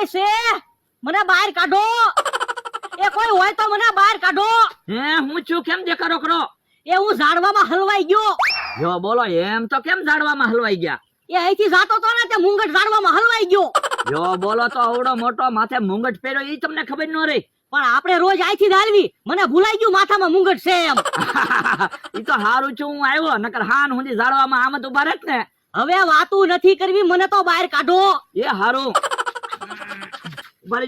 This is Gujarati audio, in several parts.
કોઈ છે? મને બહાર કાઢો. એ કોઈ હોય તો મને બહાર કાઢો. હે હું છું કેમ દેખાડો કરો એ હું ઝાડવામાં હલવાઈ ગયો. જો બોલો એમ તો કેમ ઝાડવામાં હલવાઈ ગયા? એ અહીંથી જાતો તો ને તે મુંગટ ઝાડવામાં હલવાઈ ગયો. જો બોલો તો આવડો મોટો માથે મુંગટ પહેર્યો એ તમને ખબર ન રહી? પણ આપણે રોજ અહીંથી દાળવી મને ભૂલાઈ ગયું માથામાં મુંગટ છે એમ. ઈ તો હારું છું હું આવ્યો નકર હાન હુંથી ઝાડવામાં આમ તો ઊભા રહેત ને. હવે વાતું નથી કરવી મને તો બહાર કાઢો. એ હારું. ઊભા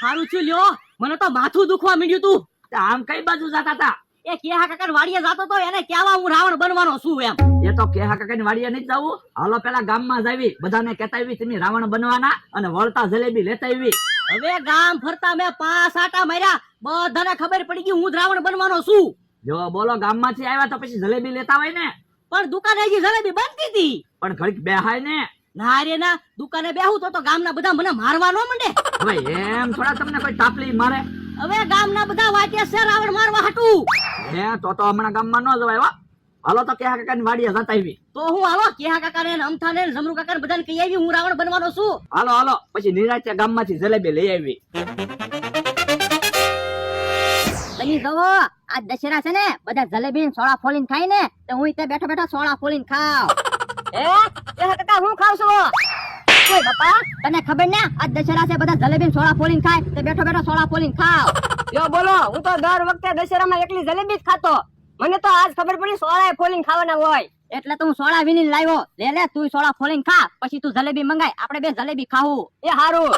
સારું છું લ્યો. મને તો માથું દુખવા માંડ્યું તું. આમ કઈ બાજુ જતા હતા એ કેહા કાકા વાડીએ જતો તો એને કેવા હું રાવણ બનવાનો છું એમ. એ તો કેહા કાકા વાડીએ નહીં જવું. હાલો પેલા ગામમાં જાવી બધાને કહેતા આવી તમે રાવણ બનવાના અને વળતા જલેબી લેતા આવી. હવે ગામ ફરતા મેં પાંચ આટા માર્યા. બધાને ખબર પડી ગઈ હું રાવણ બનવાનો છું. જો બોલો ગામમાંથી આવ્યા તો પછી જલેબી લેતા હોય ને? પણ દુકાને હજી જલેબી બનતી હતી. પણ ઘડીક બેહાય ને. ના રે ના દુકાને બેહું તો તો ગામના બધા મને મારવા નો મંડે. હવે એમ થોડા તમને કોઈ તાપલી મારે? હવે ગામના બધા વાટ્યા છે રાવણ મારવા હાટું. હે તો તો હમણાં ગામમાં ન જવાય વા હાલો તો કેહા કાકાની વાડીએ જતા આવી તો હું હાલો કેહા કાકા ને અમથા ને જમરૂ કાકા ને બધાને કહી આવી હું રાવણ બનવાનો છું. હાલો હાલો પછી નિરાતે ગામમાંથી જલેબી લઈ આવી અહીં જવો આ દશેરા છે ને બધા જલેબી ને સોળા ફોલીને ખાય ને તો હું ત્યાં બેઠા બેઠા સોળા ફોલીને ખાવ. એ કાકા હું ખાવ છું ઓય બાપા તને ખબર ને આ દશેરા છે બધા જલેબી સોળા ફોલીને ખાય તો બેઠો બેઠો સોળા ફોલીને ખાવ. યો બોલો હું તો દર વખતે દશેરામાં એકલી જલેબી જ ખાતો. મને તો આજ ખબર પડી સોળા ફોલીને ખાવાના હોય. એટલે તું સોળા વીણીને લાવ્યો. લે લે તું સોળા ફોલીને ખા પછી તું જલેબી મંગાય. આપણે બે જલેબી ખાવું. એ હારું.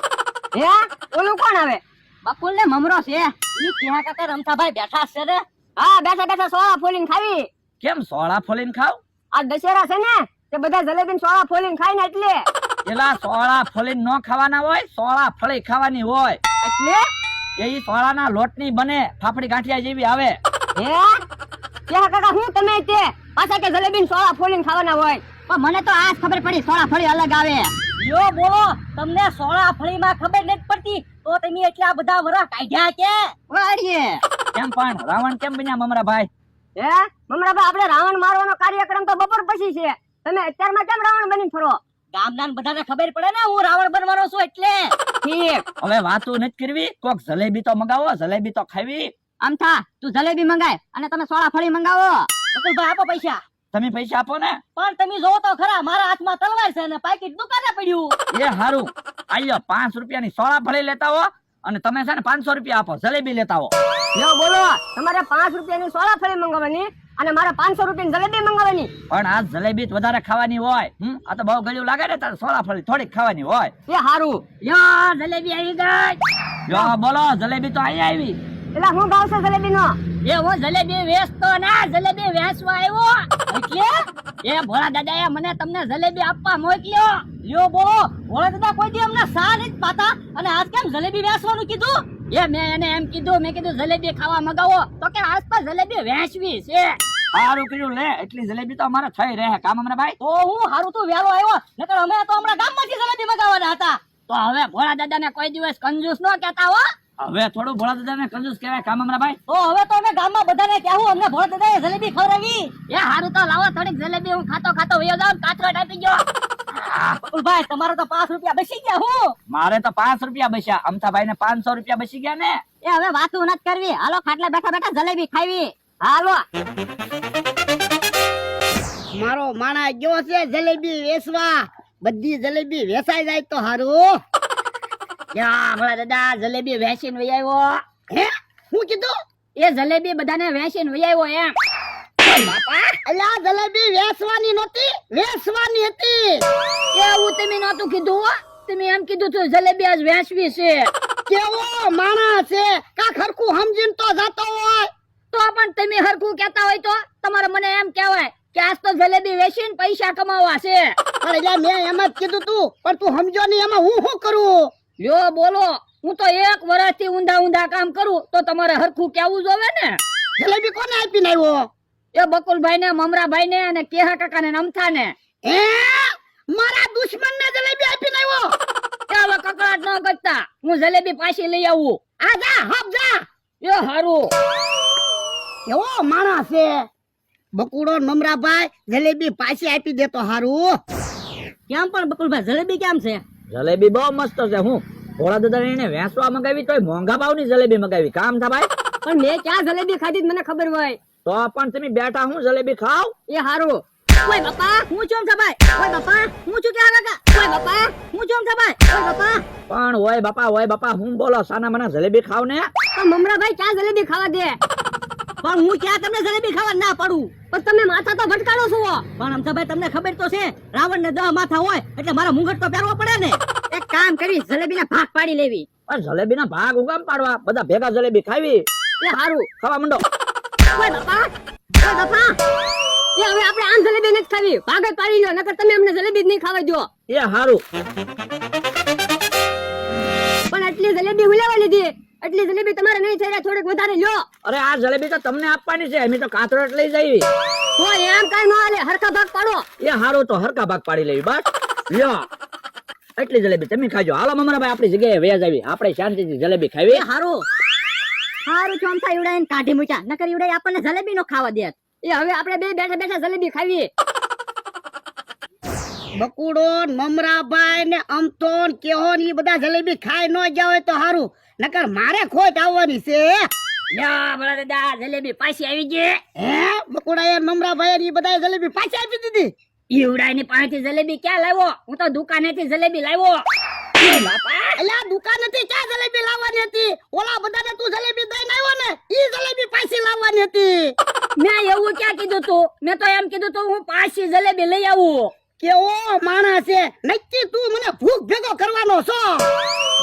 હે? ઓલું કોણ આવે? બકુલ ને મમરો છે. ઈ કેહા કાકા રમતાભાઈ બેઠા છે રે. હા બેઠા બેઠા સોળા ફોલીને ખાવી. કેમ સોળા ફોલીને ખાવ? આ દશેરા છે ને તે બધા જલેબી સોળા ફોલીને ખાય ને એટલે? એલા સોળા ફોલીને ન ખાવાના હોય સોળા ફળી ખાવાની હોય. એટલે? એ સોળાના લોટની બને ફાફડી ગાંઠિયા જેવી આવે. હે? ત્યાં કાકા હું તમે તે? પાછા કે જલેબી સોળા ફોલીને ખાવાના હોય. પણ મને તો આજ ખબર પડી સોળા ફળી અલગ આવે. યો બોલો તમને સોળા ફળીમાં ખબર નથી પડતી તો તમે એટલા બધા વરા કાઢ્યા કે? વાડીએ. કેમ પણ રાવણ કેમ બન્યા મમરા ભાઈ હે? મમરાભાઈ આપણે રાવણ મારવાનો કાર્યક્રમ તો બપોર પછી છે. તમે અત્યારમાં કેમ રાવણ બની ફરો? ગામના બધાને ખબર પડે ને હું રાવણ બનવાનો છું એટલે. ઠીક. હવે વાતો નથી કરવી. કોક જલેબી તો મગાવો જલેબી તો ખાવી. આમ થા તું જલેબી મંગાય અને તમે સોળા ફળી મંગાવો. બકુલભાઈ આપો પૈસા. તમે પૈસા આપો ને. પણ તમે જોવો તો ખરા મારા હાથમાં તલવાર છે અને પાકીટ દુકાને પડ્યું. એ હારું. આયો પાંચ રૂપિયાની સોળા ફળી લેતા હો અને તમે છે ને પાંચસો રૂપિયા આપો જલેબી લેતા હો. બોલો. તમારે પાંચ રૂપિયાની સોળા ફળી મંગાવવાની. અને મારે પાંચસો રૂપિયા જલેબી મંગાવવાની. પણ આ જલેબી જ વધારે ખાવાની હોય. હમ? આ તો બહુ ગળ્યું લાગે ને તારે સોળા ફળી થોડીક ખાવાની હોય. એ હારું. યો જલેબી આવી ગઈ. યો બોલો જલેબી તો અહીં આવી. એટલે હું ભાવ છે જલેબી નો એ હું જલેબી વેચતો ના જલેબી વેચવા આવ્યો. એટલે એ ભોળા દાદાએ મને તમને જલેબી આપવા મોકલ્યો. લ્યો બોલો ભોળા દાદા કોઈ દી અમને સા નથી પાતા? અને આજ કેમ જલેબી વેચવાનું કીધું? એ મેં એને એમ કીધું મેં કીધું જલેબી ખાવા મગાવો. તો કે આસપાસ જલેબી વેચવી છે. સારું કર્યું લે એટલી જલેબી તો અમારે થઈ રહે. કામ અમને ભાઈ? તો હું હારું તું વેલો આવ્યો? નકર અમે તો હમણાં ગામમાંથી જલેબી મગાવવાના હતા. તો હવે ભોળા દાદાને કોઈ દિવસ કંજૂસ ન કહેતા હો. હવે થોડું ભોળા દાદાને કંજૂસ કહેવાય કામ અમને ભાઈ? તો હવે તો અમે ગામમાં બધાને કહેવું અમને ભોળા દાદાએ જલેબી ખવડાવી. એ હારું તો લાવો થોડીક જલેબી હું ખાતો ખાતો વયો જાઉં કાચરો આપી ગયો. બકુલભાઈ તમારો તો પાંચ રૂપિયા બચી ગયા હું? મારે તો પાંચ રૂપિયા બચ્યા. અમથાભાઈ ને પાંચસો રૂપિયા બચી ગયા ને? એ હવે વાતું નથી કરવી. હાલો ખાટલા બેઠા બેઠા જલેબી ખાવી. હાલો. મારો માણા ગયો છે જલેબી વેચવા. બધી જલેબી વેચાઈ જાય તો સારું ભલા દાદા જલેબી વેચીને વહી આવ્યો. હે? હું કીધું? એ જલેબી બધાને વેચીને આવ્યો એમ. અલ્યા જલેબી વેસવાની નહોતી, વેસવાની હતી. એવું તમે નહોતું કીધું તમે એમ કીધું તું, જલેબી આજ વેસવી છે. કેવો માણા છે? કા ખરખું સમજીને તો જાતો હોય. તો પણ તમે હરખું કહેતા હોય તો તમારે મને એમ કહેવાય કે આજ તો જલેબી વેચીને પૈસા કમાવા છે. પણ એટલે મેં એમ જ કીધું તું, પણ તું સમજો નહીં, એમાં હું શું કરું? લ્યો, બોલો. હું તો એક વર્ષથી ઊંધા ઊંધા કામ કરું, તો તમારે હરખું કેવું જોવે ને. જલેબી કોને આપીને આવ્યો? એ બકુલભાઈ ને મમરાભાઈ ને અને કેહા કાકા ને નમથા ને એ મારા દુશ્મન ને જલેબી આપીને આવ્યો? ચાલો કકડાટ ન કરતા હું જલેબી પાછી લઈ આવું. આ જા હબ જા. એ હારું. એવો માણસ છે. બકુડો મમરાભાઈ જલેબી પાછી આપી દે તો હારું. કેમ પણ બકુલભાઈ જલેબી કેમ છે? જલેબી બહુ મસ્ત છે. હું ભોળા દાદા એને વેસવા મગાવી તોય મોંઘા ભાવની જલેબી મગાવી. કામ થા ભાઈ? પણ મેં ક્યાં જલેબી ખાધી મને ખબર હોય? તો પણ તમે બેઠા હું જલેબી ખાવ? એ હારું. ઓય બાપા હું ચોમ થબાય? ઓય બાપા હું છું ક્યાં કાકા? ઓય બાપા હું ચોમ થબાય? ઓય બાપા. પણ ઓય બાપા ઓય બાપા હું બોલો સાના મને જલેબી ખાવ ને તો મમરાભાઈ ક્યાં જલેબી ખાવા દે? પણ હું ક્યાં તમને જલેબી ખાવા ના પડું? પણ તમે માથા તો ભટકાડો છો. પણ અમથાભાઈ તમને ખબર તો છે રાવણ ને દહ માથા હોય એટલે મારા મુંગટ તો પહેરવો પડે ને. એક કામ કરી જલેબી ના ભાગ પાડી લેવી. પણ જલેબી ના ભાગ ઉગામ પાડવા? બધા ભેગા જલેબી ખાવી? એ હારું. ખાવા મંડો. ઓય બાપા. ઓય બાપા. એ હવે આપણે આમ જલેબી નથી ખાવી. ભાગ પાડી લો નકર તમે અમને જલેબી જ નહીં ખાવા દો. એ હારું. પણ આટલી જલેબી ઉલાવા લીધી. એટલી જલેબી તમારે નહીં થઈ રહ્યા થોડીક વધારે લ્યો અરે આ જલેબી તો તમને આપવાની છે. અમે તો કાતરોટ લઈ જઈએ તો એમ કઈ ન હાલે. હરખા ભાગ પાડો. એ હારું તો હરકા ભાગ પાડી લેવી બસ. લ્યો. એટલી જલેબી તમે ખાજો. હાલો મમરાભાઈ આપણી જગ્યાએ વ્યાજ આવી. આપણે શાંતિથી જલેબી ખાવી. હારું. હારું ચોમ થાય ઉડાઈને કાઢી મૂક્યા. નકર ઈવડાઈ આપણને જલેબી નો ખાવા દે. એ હવે આપણે બે બેઠા બેઠા જલેબી ખાવીએ બકુડો મમરાભાઈ ને અમતોન કેહો ને એ બધા જલેબી ખાઈ ન ગયા હોય તો હારું. નકર મારે ખોટ આવવાની છે. દાદા જલેબી પાછી આવી ગઈ. હે? બકુડા એ મમરાભાઈ બધા જલેબી પાછી આપી દીધી? ઈ ઉડાઈની પાસેથી જલેબી ક્યાં લાવ્યો? હું તો દુકાનેથી જલેબી લાવ્યો. અલ્યા દુકાનેથી ક્યાં જલેબી લાવવાની હતી? ઓલા બધાને તું જલેબી દઈને આવ્યો ને ઈ જલેબી પાછી લાવવાની હતી. મેં એવું ક્યાં કીધું તું? મેં તો એમ કીધું તું હું પાછી જલેબી લઈ આવું. કેવો માણસ છે. નક્કી તું મને ભૂખ ભેગો કરવાનો છો?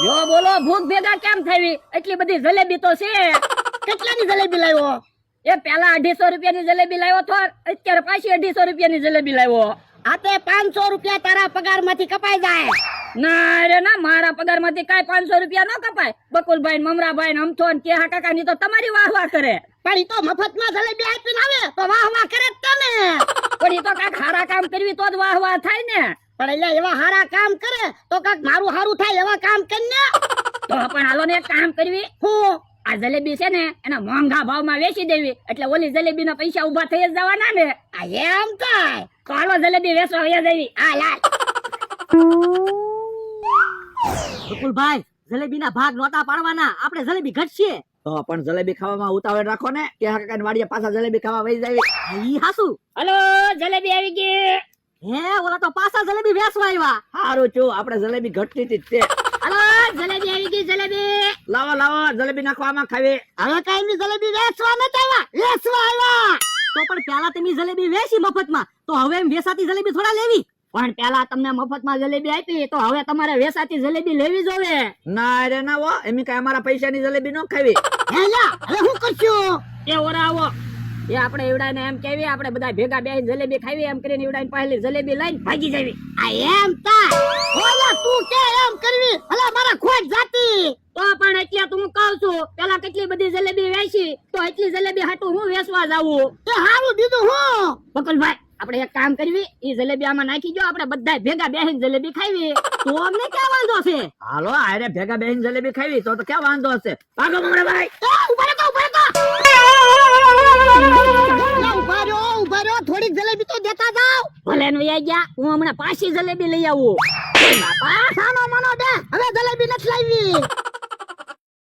જો બોલો ભૂખ ભેગા કેમ થઈ એટલી બધી જલેબી તો છે. કેટલાની જલેબી લાવ્યો? એ પેલા અઢીસો રૂપિયાની જલેબી લાવ્યો તો અત્યારે પાછી અઢીસો રૂપિયાની જલેબી લાવ્યો. આ તે પાંચસો રૂપિયા તારા પગારમાંથી કપાઈ જાય. ના રે ના મારા પગારમાંથી કઈ પાંચસો રૂપિયા ન કપાય. બકુલભાઈ મમરાભાઈ ને અમથો ને કેહા કાકા ની તો તમારી વાહ વાહ કરે. પણ ઈ તો મફતમાં જલેબી આપીને આવે. તો વાહ વાહ કરે તને. પણ ઈ તો કાંઈક હારા કામ કરવી તો જ વાહ વાહ થાય ને. પણ એટલે એવા હારા કામ કરે તો કાક મારું હારું થાય એવા કામ કરીને. તો પણ હાલો ને એક કામ કરવી. હું? આ જલેબી છે ને એના મોંઘા ભાવમાં વેચી દેવી. એટલે ઓલી જલેબી ના પૈસા ઊભા થઈ જ જવાના ને. આ એમ કાય તો હાલો જલેબી વેચવા વયા દેવી આ લાલ. બકુલભાઈ જલેબી ના ભાગ નોતા પાડવાના. આપણે જલેબી ઘટશે. તો પણ જલેબી ખાવામાં ઉતાવળ રાખો ને કે કાકા વાડીએ પાછા જલેબી ખાવા વહી જાય ઈ હાસુ. હલો જલેબી આવી ગઈ. હે ઓલા તો પાછા જલેબી વેસવા આવ્યા. હારું છું આપણે જલેબી ઘટતી હતી જ તે. હલો જલેબી આવી ગઈ જલેબી. લાવો લાવો જલેબી નાખવામાં ખાવી. હવે કાંઈ જલેબી વેચવા નથી આવ્યા વેચવા આવ્યા. તો પણ પેલા તમે જલેબી વેચી મફતમાં તો હવે એમ વેસાતી જલેબી થોડા લેવી. પણ પેલા તમને મફતમાં જલેબી આપી તો હવે તમારે વેસાતી જલેબી લેવી જોવે. ના રે ના વો એમ કઈ અમારા પૈસાની જલેબી ન ખાવી. હે લા હવે હું કરશું? એ ઓરા આવો. એ આપણે એવડાને એમ કેવી આપણે બધા ભેગા બેહીને જલેબી ખાવી એમ કરીને એવડાને પહેલી જલેબી લઈને ભાગી જવી. આ એમ તા ઓલા તું કે એમ કરવી? હલા મારા ખોટ જાતી. તો પણ એટલે તું હું કહું છું પેલા કેટલી બધી જલેબી વેચી તો એટલી જલેબી હાટું હું વેચવા જાવું તો હારું દીધું હું. બકુલભાઈ આપણે એક કામ કરવી એ જલેબી આમાં નાખી જો આપણે બધા ભેગા બેહીને જલેબી ખાવી તો અમને ક્યાં વાંધો છે? હાલો આરે ભેગા બેહીને જલેબી ખાવી તો તો ક્યાં વાંધો હશે? ભાગો મમરાભાઈ તો ઊભા રહો ઊભા રહો ઊભા રહ્યો ઊભા રહ્યો થોડીક જલેબી તો દેતા જાવ ભલે નું આઈ ગયા હું હમણાં પાછી જલેબી લઈ આવું. બાપા સાનો મનો બે હવે જલેબી નથી લાવી.